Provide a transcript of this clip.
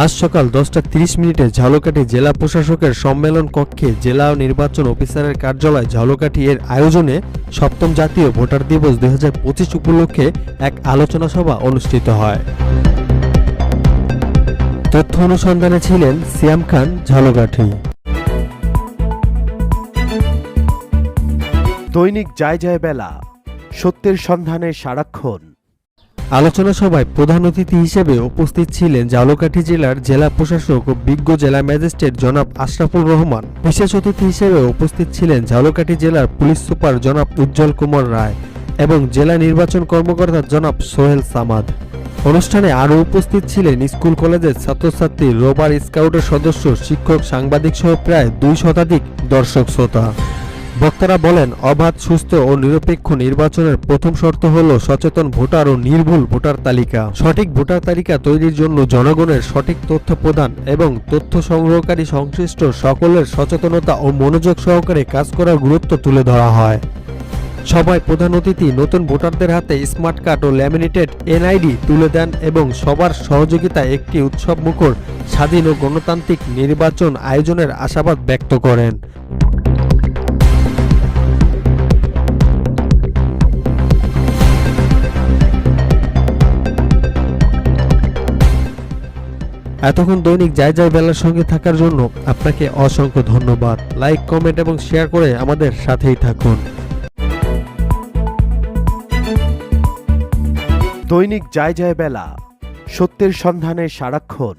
আজ সকাল দশটা তিরিশ মিনিটে ঝালকাঠি জেলা প্রশাসকের সম্মেলন কক্ষে জেলা নির্বাচন অফিসারের কার্যালয় ঝালকাঠি এর আয়োজনে সপ্তম জাতীয় ভোটার দিবস দু হাজার পঁচিশ উপলক্ষে এক আলোচনা সভা অনুষ্ঠিত হয়। তথ্য অনুসন্ধানে ছিলেন সিয়াম খান, ঝালকাঠি। দৈনিক যায় যায় বেলা, সত্যের সন্ধানে সারাক্ষণ। আলোচনা সভায় প্রধান অতিথি হিসেবে উপস্থিত ছিলেন ঝালকাঠি জেলার জেলা প্রশাসক ও বিজ্ঞ জেলা ম্যাজিস্ট্রেট জনাব আশরাফুল রহমান। বিশেষ অতিথি হিসেবে উপস্থিত ছিলেন ঝালকাঠি জেলার পুলিশ সুপার জনাব উজ্জ্বল কুমার রায় এবং জেলা নির্বাচন কর্মকর্তা জনাব সোহেল সামাদ। অনুষ্ঠানে আরও উপস্থিত ছিলেন স্কুল কলেজের ছাত্রছাত্রী রোবার স্কাউটের সদস্য, শিক্ষক, সাংবাদিক সহ প্রায় দুই শতাধিক দর্শক শ্রোতা বক্তারা বলেন, অবাধ, সুস্থ ও নিরপেক্ষ নির্বাচনের প্রথম শর্ত হল সচেতন ভোটার ও নির্ভুল ভোটার তালিকা। সঠিক ভোটার তালিকা তৈরির জন্য জনগণের সঠিক তথ্য প্রদান এবং তথ্য সংগ্রহকারী সংশ্লিষ্ট সকলের সচেতনতা ও মনোযোগ সহকারে কাজ করার গুরুত্ব তুলে ধরা হয়। সবাই প্রধান অতিথি নতুন ভোটারদের হাতে স্মার্ট কার্ড ও ল্যামিনেটেড এনআইডি তুলে দেন এবং সবার সহযোগিতায় একটি উৎসব মুখর স্বাধীন ও গণতান্ত্রিক নির্বাচন আয়োজনের আশাবাদ ব্যক্ত করেন। এতক্ষণ দৈনিক যায় যাই বেলার সঙ্গে থাকার জন্য আপনাকে অসংখ্য ধন্যবাদ। লাইক কমেন্ট এবং শেয়ার করে আমাদের সাথেই থাকুন। দৈনিক যায় যায় বেলা, সত্যের সন্ধানে সারাক্ষণ।